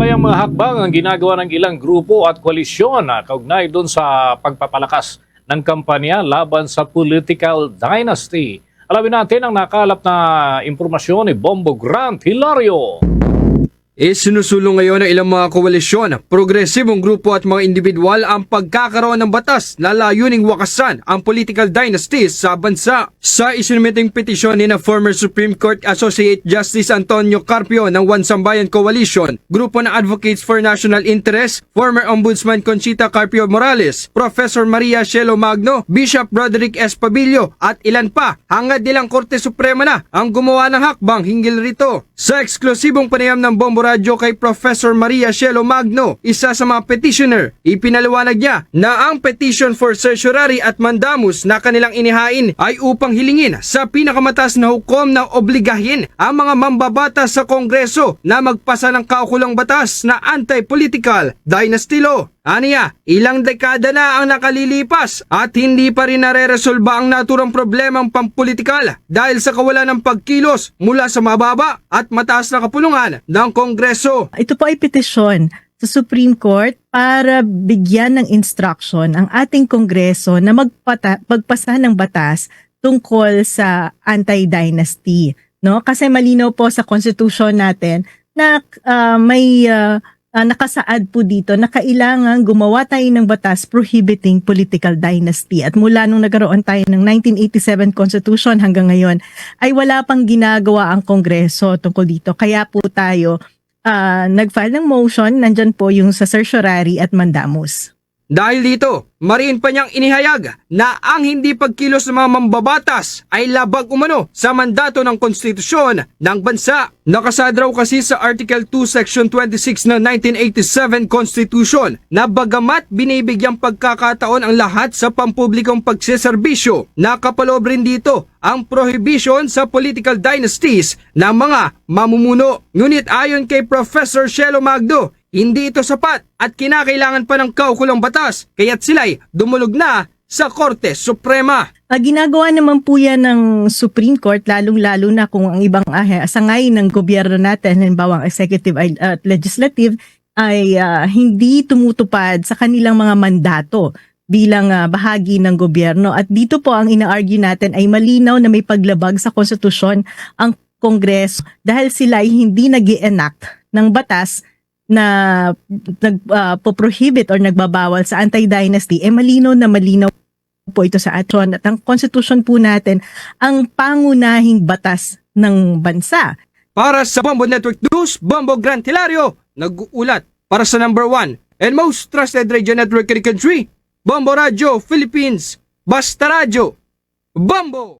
kayang mga hakbang ang ginagawa ng ilang grupo at koalisyon na kaugnay doon sa pagpapalakas ng kampanya laban sa political dynasty? Alamin natin ang nakalap na impormasyon ni Bombo Grant Hilario. Isinusulong ngayon ng ilang mga koalisyon, progresibong grupo at mga individual ang pagkakaroon ng batas na layuning wakasan ang political dynasty sa bansa. Sa isinumiting petisyon ni na former Supreme Court Associate Justice Antonio Carpio ng One Sambayan Coalition, grupo ng Advocates for National Interest, former Ombudsman Conchita Carpio Morales, Professor Maria Shelo Magno, Bishop Roderick S. Pabilio at ilan pa, hangad nilang Korte Suprema na ang gumawa ng hakbang hinggil rito. Sa eksklusibong panayam ng Bombo Radio kay Professor Maria Shelo Magno, isa sa mga petitioner, ipinaliwanag niya na ang petition for certiorari at mandamus na kanilang inihain ay upang hilingin sa pinakamataas na hukom na obligahin ang mga mambabata sa Kongreso na magpasa ng kaukulang batas na anti-political dynasty law. Aniya, ilang dekada na ang nakalilipas at hindi pa rin nare-resolba ang naturang problemang pampolitikal dahil sa kawalan ng pagkilos mula sa mababa at mataas na kapulungan ng Kongreso. Ito po ay petisyon sa Supreme Court para bigyan ng instruction ang ating Kongreso na magpata, magpasa ng batas tungkol sa anti-dynasty. No? Kasi malinaw po sa Constitution natin na ah, may ah, ah, nakasaad po dito na kailangan gumawa tayo ng batas prohibiting political dynasty. At mula nung nagkaroon tayo ng 1987 Constitution hanggang ngayon, ay wala pang ginagawa ang Kongreso tungkol dito. Kaya po tayo ah, nag-file ng motion, nandyan po yung sa certiorari at mandamus. Dahil dito, mariin pa niyang inihayag na ang hindi pagkilos ng mga mambabatas ay labag umano sa mandato ng konstitusyon ng bansa. Nakasaad raw kasi sa Article 2 Section 26 ng 1987 Constitution na bagamat binibigyang pagkakataon ang lahat sa pampublikong pagseserbisyo, nakapaloob rin dito ang prohibition sa political dynasties ng mga mamumuno. Ngunit ayon kay Professor Shelo Magdo, hindi ito sapat at kinakailangan pa ng kaukulang batas kaya't sila'y dumulog na sa Korte Suprema. Ah, ginagawa naman po yan ng Supreme Court, lalong-lalo na kung ang ibang uh, sangay ng gobyerno natin, halimbawa ang executive at legislative, ay ah, hindi tumutupad sa kanilang mga mandato bilang ah, bahagi ng gobyerno. At dito po ang ina-argue natin ay malinaw na may paglabag sa konstitusyon ang Kongreso dahil sila ay hindi nag enact ng batas na nagpo-prohibit or nagbabawal sa anti-dynasty, eh malinaw na malinaw po ito sa atin. At ang constitution po natin, ang pangunahing batas ng bansa. Para sa Bombo Network News, Bombo Grant Hilario, nag-uulat para sa number one and most trusted radio network in the country, Bombo Radio Philippines, Basta Radio, Bombo!